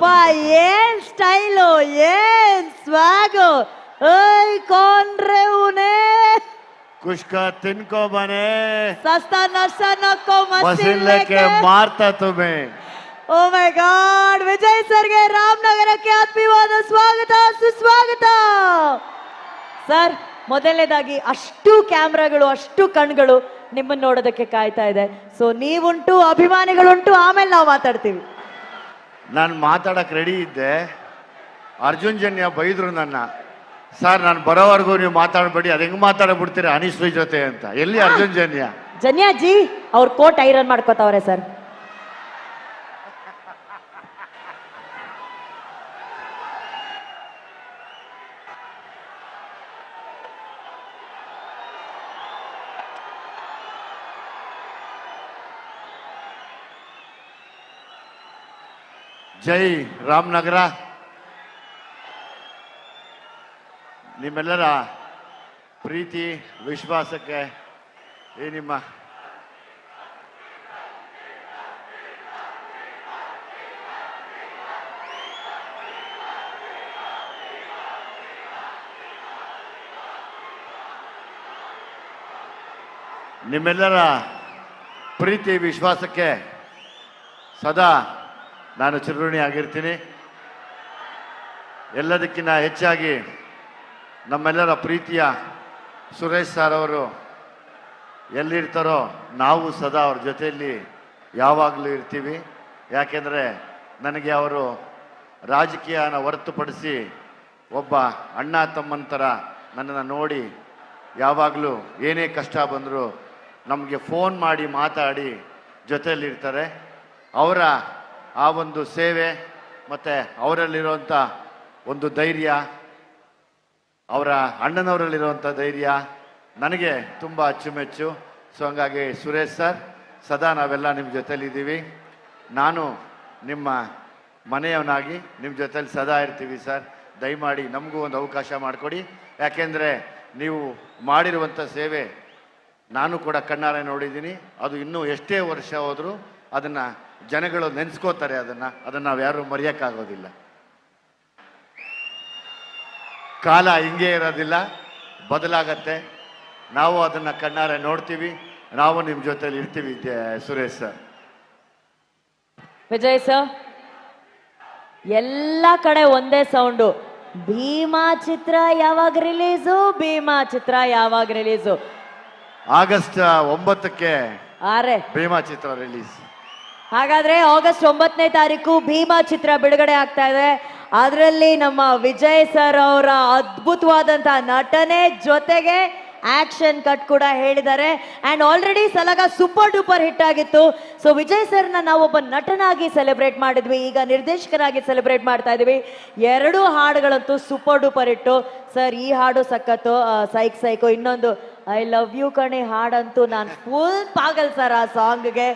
ಅಪ್ಪ ಏನ್ ಸ್ಟೈಲು ಏನ್ ಸ್ವಾಗು? ಏಯ್ ಕಾನ್ರೆ ಉನೇ ಕುಷ್ಕ ತಿನ್ಕೋ ಬನೆ ಸಸ್ತಾ ನಷ್ಟ ನಕ್ಕೋ ಮಸಿಲ್ಲಕ್ಕೆ ಮಸಿಲ್ಲಕ್ಕೆ ಮಾರ್ತಾ ತುಮೆ. ಓ ಮೈ ಗಾಡ್ ವಿಜಯ್ ಸರ್ಗೆ ರಾಮನಗರಕ್ಕೆ ಆತ್ಮೀಯವಾದ ಸ್ವಾಗತ ಸುಸ್ವಾಗತ. ಸರ್ ಮೊದಲನೇದಾಗಿ ಅಷ್ಟು ಕ್ಯಾಮ್ರಾಗಳು ಅಷ್ಟು ಕಣ್ಗಳು ನಿಮ್ಮನ್ನ ನೋಡೋದಕ್ಕೆ ಕಾಯ್ತಾ ಇದೆ. ಸೊ ನೀವುಂಟು ಅಭಿಮಾನಿಗಳುಂಟು ಆಮೇಲೆ ನಾವು ಮಾತಾಡ್ತೀವಿ. ನಾನು ಮಾತಾಡಕ್ಕೆ ರೆಡಿ ಇದ್ದೆ. ಅರ್ಜುನ್ ಜನ್ಯ ಬೈದ್ರು ನನ್ನ. ಸರ್ ನಾನು ಬರೋವರೆಗೂ ನೀವು ಮಾತಾಡಬೇಡಿ. ಅದು ಹೆಂಗ್ ಮಾತಾಡ್ಬಿಡ್ತೀರಾ ಅನಿಶ್ರೀ ಜೊತೆ ಅಂತ. ಎಲ್ಲಿ ಅರ್ಜುನ್ ಜನ್ಯ? ಜನ್ಯಾಜಿ ಅವ್ರ ಕೋಟ್ ಐರನ್ ಮಾಡ್ಕೋತಾವ್ರೆ ಸರ್. ಜೈ ರಾಮನಗರ ನಿಮ್ಮೆಲ್ಲರ ಪ್ರೀತಿ ವಿಶ್ವಾಸಕ್ಕೆ ಈ ನಿಮ್ಮ ನಿಮ್ಮೆಲ್ಲರ ಪ್ರೀತಿ ವಿಶ್ವಾಸಕ್ಕೆ ಸದಾ ನಾನು ಚಿರುಣಿ ಆಗಿರ್ತೀನಿ. ಎಲ್ಲದಕ್ಕಿಂತ ಹೆಚ್ಚಾಗಿ ನಮ್ಮೆಲ್ಲರ ಪ್ರೀತಿಯ ಸುರೇಶ್ ಸರ್ ಅವರು ಎಲ್ಲಿರ್ತಾರೋ ನಾವು ಸದಾ ಅವ್ರ ಜೊತೆಯಲ್ಲಿ ಯಾವಾಗಲೂ ಇರ್ತೀವಿ. ಯಾಕೆಂದರೆ ನನಗೆ ಅವರು ರಾಜಕೀಯನ ಹೊರತುಪಡಿಸಿ ಒಬ್ಬ ಅಣ್ಣ ತಮ್ಮನ ಥರ ನನ್ನನ್ನು ನೋಡಿ ಯಾವಾಗಲೂ ಏನೇ ಕಷ್ಟ ಬಂದರೂ ನಮಗೆ ಫೋನ್ ಮಾಡಿ ಮಾತಾಡಿ ಜೊತೆಯಲ್ಲಿರ್ತಾರೆ. ಅವರ ಆ ಒಂದು ಸೇವೆ ಮತ್ತು ಅವರಲ್ಲಿರುವಂಥ ಒಂದು ಧೈರ್ಯ, ಅವರ ಅಣ್ಣನವರಲ್ಲಿರುವಂಥ ಧೈರ್ಯ ನನಗೆ ತುಂಬ ಅಚ್ಚುಮೆಚ್ಚು. ಸೊ ಹಂಗಾಗಿ ಸುರೇಶ್ ಸರ್, ಸದಾ ನಾವೆಲ್ಲ ನಿಮ್ಮ ಜೊತೇಲಿದ್ದೀವಿ. ನಾನು ನಿಮ್ಮ ಮನೆಯವನಾಗಿ ನಿಮ್ಮ ಜೊತೇಲಿ ಸದಾ ಇರ್ತೀವಿ ಸರ್. ದಯಮಾಡಿ ನಮಗೂ ಒಂದು ಅವಕಾಶ ಮಾಡಿಕೊಡಿ. ಯಾಕೆಂದರೆ ನೀವು ಮಾಡಿರುವಂಥ ಸೇವೆ ನಾನು ಕೂಡ ಕಣ್ಣಾರೆ ನೋಡಿದ್ದೀನಿ. ಅದು ಇನ್ನೂ ಎಷ್ಟೇ ವರ್ಷ ಹೋದರೂ ಅದನ್ನು ಜನಗಳು ನೆನೆಸ್ಕೋತಾರೆ ಅದನ್ನು ಅದನ್ನು ನಾವು ಯಾರೂ ಮರೆಯೋಕ್ಕಾಗೋದಿಲ್ಲ. ಕಾಲ ಹಿಂಗೆ ಇರೋದಿಲ್ಲ ಬದಲಾಗತ್ತೆ. ನಾವು ಅದನ್ನು ಕಣ್ಣಾರೆ ನೋಡ್ತೀವಿ ನಾವು ನಿಮ್ಮ ಜೊತೆಲಿ ಇರ್ತೀವಿ ಸುರೇಶ್ ಸರ್. ವಿಜಯ್ ಸರ್ ಎಲ್ಲ ಕಡೆ ಒಂದೇ ಸೌಂಡು. ಭೀಮಾ ಚಿತ್ರ ಯಾವಾಗ ರಿಲೀಸು ಭೀಮಾ ಚಿತ್ರ ಯಾವಾಗ ರಿಲೀಸು? ಆಗಸ್ಟ್ ಒಂಬತ್ತಕ್ಕೆ ಆರೆ. ಭೀಮಾ ಚಿತ್ರ ರಿಲೀಸ್. ಹಾಗಾದ್ರೆ ಆಗಸ್ಟ್ ಒಂಬತ್ತನೇ ತಾರೀಕು ಭೀಮಾ ಚಿತ್ರ ಬಿಡುಗಡೆ ಆಗ್ತಾ ಇದೆ. ಅದರಲ್ಲಿ ನಮ್ಮ ವಿಜಯ್ ಸರ್ ಅವರ ಅದ್ಭುತವಾದಂತಹ ನಟನೆ ಜೊತೆಗೆ ಆಕ್ಷನ್ ಕಟ್ ಕೂಡ ಹೇಳಿದ್ದಾರೆ. And already Salaga super duper hit ಆಗಿತ್ತು. ಸೊ ವಿಜಯ್ ಸರ್ನ ನಾವು ಒಬ್ಬ ನಟನಾಗಿ ಸೆಲೆಬ್ರೇಟ್ ಮಾಡಿದ್ವಿ. ಈಗ ನಿರ್ದೇಶಕರಾಗಿ ಸೆಲೆಬ್ರೇಟ್ ಮಾಡ್ತಾ ಇದೀವಿ. ಎರಡು ಹಾಡುಗಳಂತೂ ಸೂಪರ್ ಡೂಪರ್ ಹಿಟ್ಟು ಸರ್ ಈ ಹಾಡು ಸಖತ್ತು. ಸೈಕ್ ಸೈಕು ಇನ್ನೊಂದು ಐ ಲವ್ ಯು ಕಣೆ ಹಾಡಂತೂ ನಾನು ಫುಲ್ ಪಾಗಲ್ ಸರ್ ಆ ಸಾಂಗ್ಗೆ